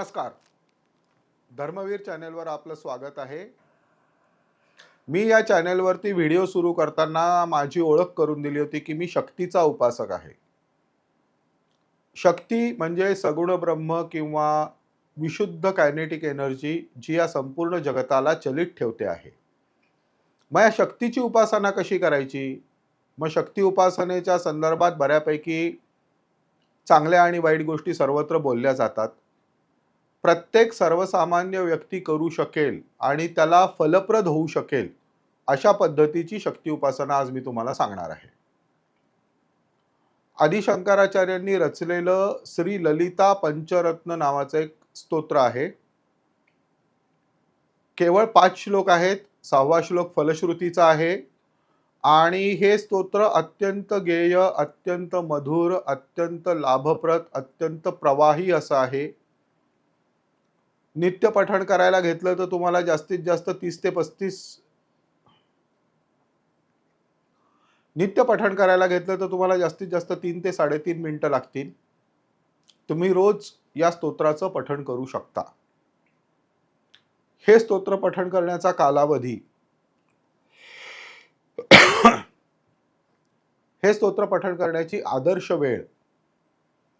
नमस्कार. धर्मवीर चॅनेलवर आपलं स्वागत आहे. मी या चॅनेलवरती व्हिडिओ सुरू करताना माझी ओळख करून दिली होती की मी शक्तीचा उपासक आहे. शक्ती म्हणजे सगुण ब्रह्म किंवा विशुद्ध कायनेटिक एनर्जी जी या संपूर्ण जगताला चलित ठेवते आहे. मग या शक्तीची उपासना कशी करायची? मग शक्ती उपासनेच्या संदर्भात बऱ्यापैकी चांगल्या आणि वाईट गोष्टी सर्वत्र बोलल्या जातात. प्रत्येक सर्वसामान्य व्यक्ती करू शकेल आणि त्याला फलप्रद होऊ शकेल अशा पद्धतीची शक्ती उपासना आज मी तुम्हाला सांगणार आहे. आदिशंकराचार्यांनी रचलेलं श्री ललिता पंचरत्न नावाचं एक स्तोत्र आहे. केवळ पाच श्लोक आहेत सहावा श्लोक फलश्रुतीचा आहे आणि हे स्तोत्र अत्यंत गेय अत्यंत मधुर अत्यंत लाभप्रद अत्यंत प्रवाही असं आहे. नित्य पठण करायला घेतलं तर तुम्हाला जास्तीत जास्त तीस ते पस्तीस नित्य पठण करायला घेतलं तर तुम्हाला जास्तीत जास्त तीन ते साडेतीन मिनटं लागतील. तुम्ही रोज या स्तोत्राचं पठण करू शकता. हे स्तोत्र पठण करण्याचा कालावधी. हे स्तोत्र पठण करण्याची आदर्श वेळ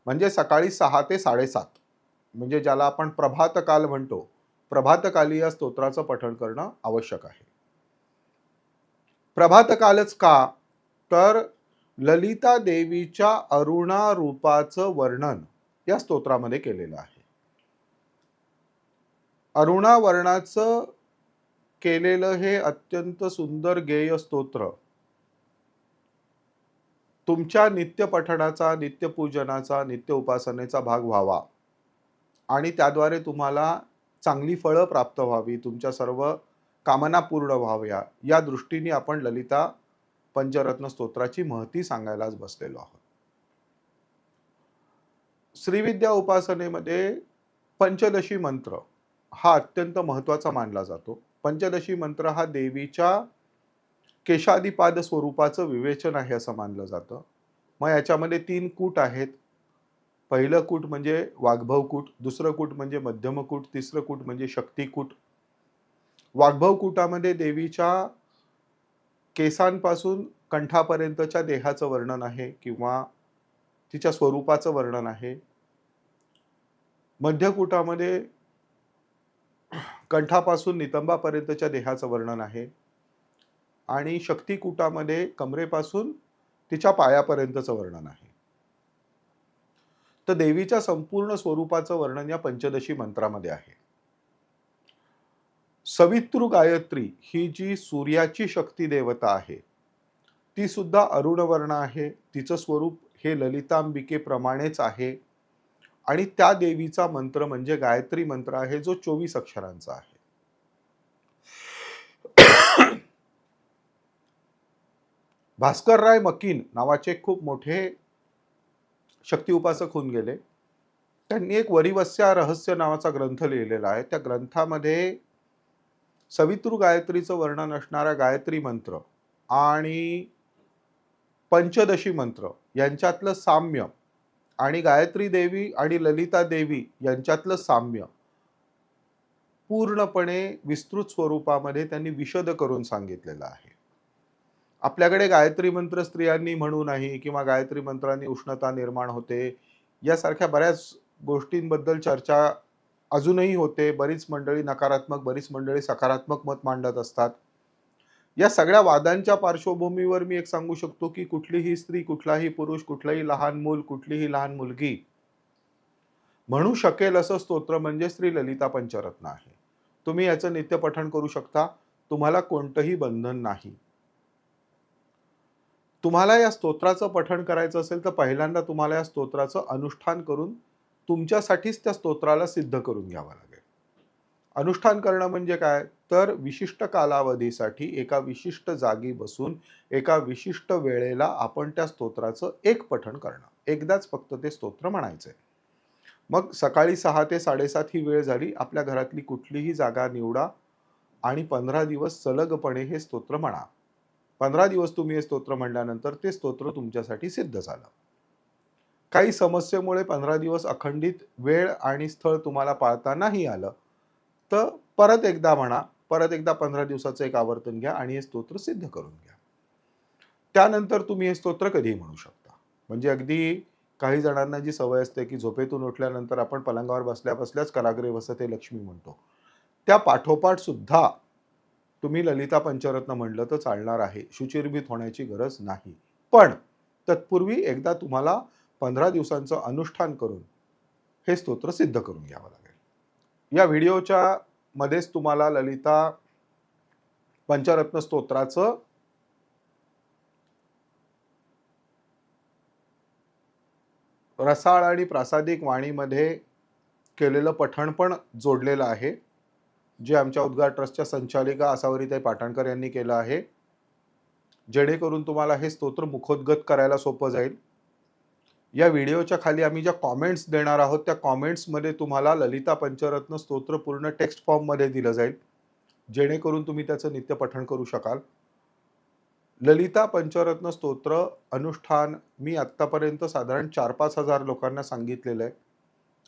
म्हणजे सकाळी सहा ते साडेसात. म्हणजे ज्याला आपण प्रभातकाल म्हणतो प्रभातकाली या स्तोत्राचं पठण करणं आवश्यक आहे. प्रभातकालच का? तर ललिता देवीच्या अरुणा रूपाचं वर्णन या स्तोत्रामध्ये केलेलं आहे. अरुणा वर्णाचं केलेलं हे अत्यंत सुंदर गेय स्तोत्र तुमच्या नित्य नित्यपूजनाचा नित्य पूजनाचा नित्य उपासनेचा भाग व्हावा. आणि त्याद्वारे तुम्हाला चांगली फळं प्राप्त व्हावी तुमच्या सर्व कामना पूर्ण व्हाव्या या दृष्टीने आपण ललिता पंचरत्न स्तोत्राची महती सांगायलाच बसलेलो आहोत. श्रीविद्या उपासनेमध्ये पंचदशी मंत्र हा अत्यंत महत्त्वाचा मानला जातो. पंचदशी मंत्र हा देवीच्या केशादिपाद स्वरूपाचं विवेचन आहे असं मानलं जातं. मग याच्यामध्ये तीन कूट आहेत. पहिलं कूट म्हणजे वाग्भव कूट दुसरं कूट म्हणजे मध्यम कूट तिसरं कूट म्हणजे शक्तिकूट वाग्भव कूटामध्ये देवीच्या केसांपासून कंठापर्यंतच्या देहाचं वर्णन आहे किंवा तिच्या स्वरूपाचं वर्णन आहे. मध्यकूटामध्ये कंठापासून नितंबापर्यंतच्या देहाचं वर्णन आहे. आणि शक्तिकूटामध्ये कमरेपासून तिच्या पायापर्यंतचं वर्णन आहे. तर देवीच्या संपूर्ण स्वरूपाचं वर्णन या पंचदशी मंत्रामध्ये आहे. सवितृ गायत्री ही जी सूर्याची शक्ती देवता आहे ती सुद्धा अरुणवर्ण आहे. तिचं स्वरूप हे ललितांबिकेप्रमाणेच आहे. आणि त्या देवीचा मंत्र म्हणजे गायत्री मंत्र आहे जो चोवीस अक्षरांचा आहे. भास्कर राय मकीन नावाचे खूप मोठे शक्ती उपासक होऊन गेले. त्यांनी एक वरिवस्या रहस्य नावाचा ग्रंथ लिहिलेला आहे. त्या ग्रंथामध्ये सवितृ गायत्रीचं वर्णन असणारा गायत्री मंत्र आणि पंचदशी मंत्र यांच्यातलं साम्य आणि गायत्री देवी आणि ललिता देवी यांच्यातलं साम्य पूर्णपणे विस्तृत स्वरूपामध्ये त्यांनी विशद करून सांगितलेलं आहे. आपल्याकडे गायत्री मंत्र स्त्रियांनी म्हणू नाही किंवा गायत्री मंत्रांनी उष्णता निर्माण होते यासारख्या बऱ्याच गोष्टींबद्दल चर्चा अजूनही होते. बरीच मंडळी नकारात्मक बरीच मंडळी सकारात्मक मत मांडत असतात. या सगळ्या वादांच्या पार्श्वभूमीवर मी एक सांगू शकतो की कुठलीही स्त्री कुठलाही पुरुष कुठलंही लहान मूल कुठलीही लहान मुलगी म्हणू शकेल असं स्तोत्र म्हणजे श्री ललिता पंचरत्न आहे. तुम्ही याचं नित्यपठण करू शकता. तुम्हाला कोणतंही बंधन नाही. तुम्हाला या स्तोत्राचं पठण करायचं असेल तर पहिल्यांदा तुम्हाला या स्तोत्राचं अनुष्ठान करून तुमच्यासाठीच त्या स्तोत्राला सिद्ध करून घ्यावं लागेल. अनुष्ठान करणं म्हणजे काय? तर विशिष्ट कालावधीसाठी एका विशिष्ट जागी बसून एका विशिष्ट वेळेला आपण त्या स्तोत्राचं एक पठण करणं. एकदाच फक्त ते स्तोत्र म्हणायचंय. मग सकाळी सहा ते साडेसात ही वेळ झाली आपल्या घरातली कुठलीही जागा निवडा आणि पंधरा दिवस सलगपणे हे स्तोत्र म्हणा. पंधरा दिवस तुम्ही हे स्तोत्र म्हणल्यानंतर ते स्तोत्र तुमच्यासाठी सिद्ध झालं. काही समस्येमुळे पंधरा दिवस अखंडित वेळ आणि स्थळ तुम्हाला पाळता नाही आलं तर परत एकदा म्हणा परत एकदा पंधरा दिवसाचं एक आवर्तन घ्या आणि हे स्तोत्र सिद्ध करून घ्या. त्यानंतर तुम्ही हे स्तोत्र कधीही म्हणू शकता. म्हणजे अगदी काही जणांना जी सवय असते की झोपेतून उठल्यानंतर आपण पलंगावर बसल्या बसल्याच कराग्रे वसते लक्ष्मी म्हणतो. त्या पाठोपाठ सुद्धा तुम्ही ललिता पंचरत्न म्हणलं तर चालणार आहे. शुचिर्भित होण्याची गरज नाही. पण तत्पूर्वी एकदा तुम्हाला पंधरा दिवसांचं अनुष्ठान करून हे स्तोत्र सिद्ध करून घ्यावं लागेल. या व्हिडिओच्या मध्येच तुम्हाला ललिता पंचरत्न स्तोत्राचं रसाळ आणि प्रासादिक वाणीमध्ये केलेलं पठण पण जोडलेलं आहे. जे आमच्या उद्गार ट्रस्टच्या संचालिका आसावरीताई पाटणकर यांनी केलं आहे. जेणेकरून तुम्हाला हे स्तोत्र मुखोद्गत करायला सोपं जाईल. या व्हिडिओच्या खाली आम्ही ज्या कॉमेंट्स देणार आहोत त्या कॉमेंट्समध्ये तुम्हाला ललिता पंचरत्न स्तोत्र पूर्ण टेक्स्ट फॉर्ममध्ये दिलं जाईल. जेणेकरून तुम्ही त्याचं नित्य पठण करू शकाल. ललिता पंचरत्न स्तोत्र अनुष्ठान मी आत्तापर्यंत साधारण चार पाच हजार लोकांना सांगितलेलं आहे.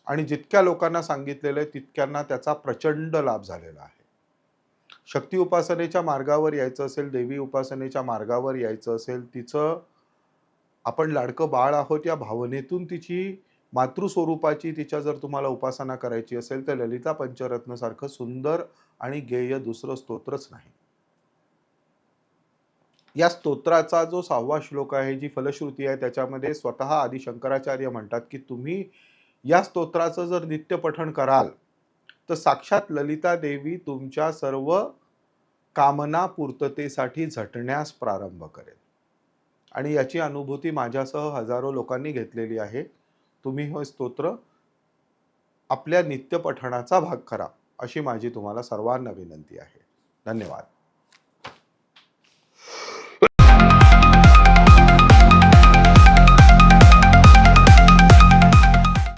आणि जितक्या लोकांना सांगितलेलं आहे तितक्यांना त्याचा प्रचंड लाभ झालेला आहे. शक्ती उपासनेच्या मार्गावर यायचं असेल देवी उपासनेच्या मार्गावर यायचं असेल तिचं आपण लाडकं बाळ आहोत या भावनेतून तिची मातृस्वरूपाची तिच्या जर तुम्हाला उपासना करायची असेल तर ललिता पंचरत्नसारखं सुंदर आणि गेय दुसरं स्तोत्रच नाही. या स्तोत्राचा जो सहावा श्लोक आहे जी फलश्रुती आहे त्याच्यामध्ये स्वतः आदि शंकराचार्य म्हणतात की तुम्ही या स्तोत्राचं जर नित्य पठण कराल तर साक्षात ललिता देवी तुमच्या सर्व कामना पूर्ततेसाठी झटण्यास प्रारंभ करेल. आणि याची अनुभूती माझ्यासह हजारो लोकांनी घेतलेली आहे. तुम्ही हे स्तोत्र आपल्या नित्य पठणाचा भाग करा अशी माझी तुम्हाला सर्वांना विनंती आहे. धन्यवाद.